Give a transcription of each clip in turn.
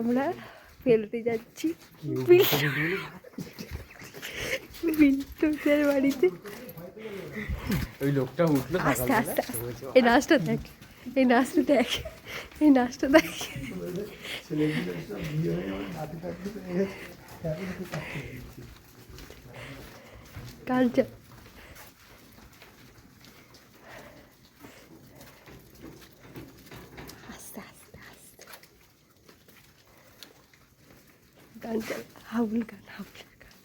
আমরা ফেলতে যাচ্ছি। বিল্টুসের বাড়িতে। ওই লোকটা উঠল আস্তে আস্তে। এই নাচটা দেখ। এই নাচটা দেখ। এই নাচটা দেখ। কালচার গান চাল হাউল গান হাউল গান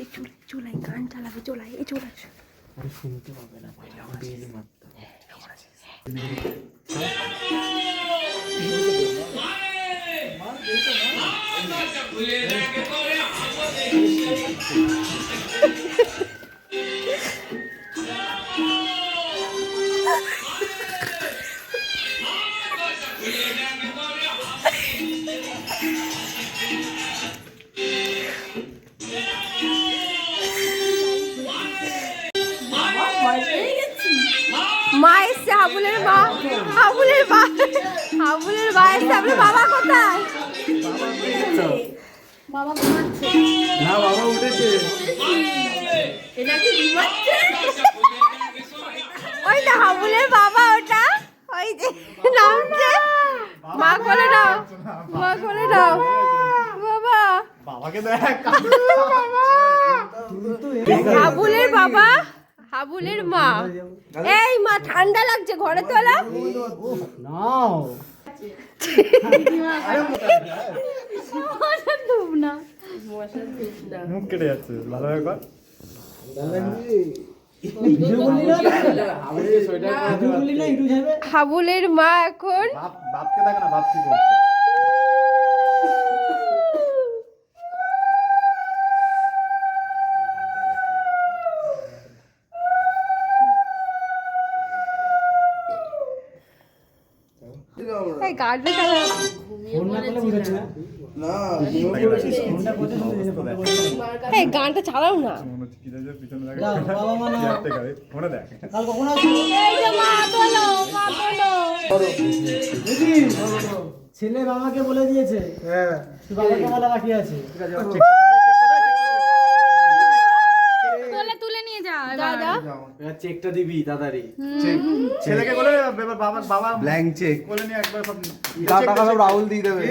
এই চুলাই চুলাই গান চালাবে চুলাই এই চুলাই শুনতে পাবে না মারতে মা এসছে হাবুলের মা। হাবুলের মা। হাবুলের মা এসছে। আপনার বাবা কোথায়? না বাবা উঠেছে। ওই তো হাবুলের বাবা ওটা। ওই যে নামছে মা কোলে নাও। বাবা। বাবাকে দেখ। হাবুলের বাবা। হাবুলের মা। এই মা ঠান্ডা লাগছে ঘরে তোলা নাও। মুখ কেটে যাচ্ছে ভালোভাবে কর হাবুলের মা এখন বাপকে দেখ না বাপ কি করছে? দেখ এই যে মা তোলো মা তোলো ছেলে বাবাকে বলে দিয়েছে। হ্যাঁ। তুই বাবাকে বলা বাকি আছে তোলে তুলে নিয়ে যা দাদা চেকটা দিবি দাদারি ছেলেকে বলে এবার বাবা বাবা ব্ল্যাঙ্ক চেক বলে নিয়ে একবার সব টাকা সব রাহুল দিয়ে দেবে।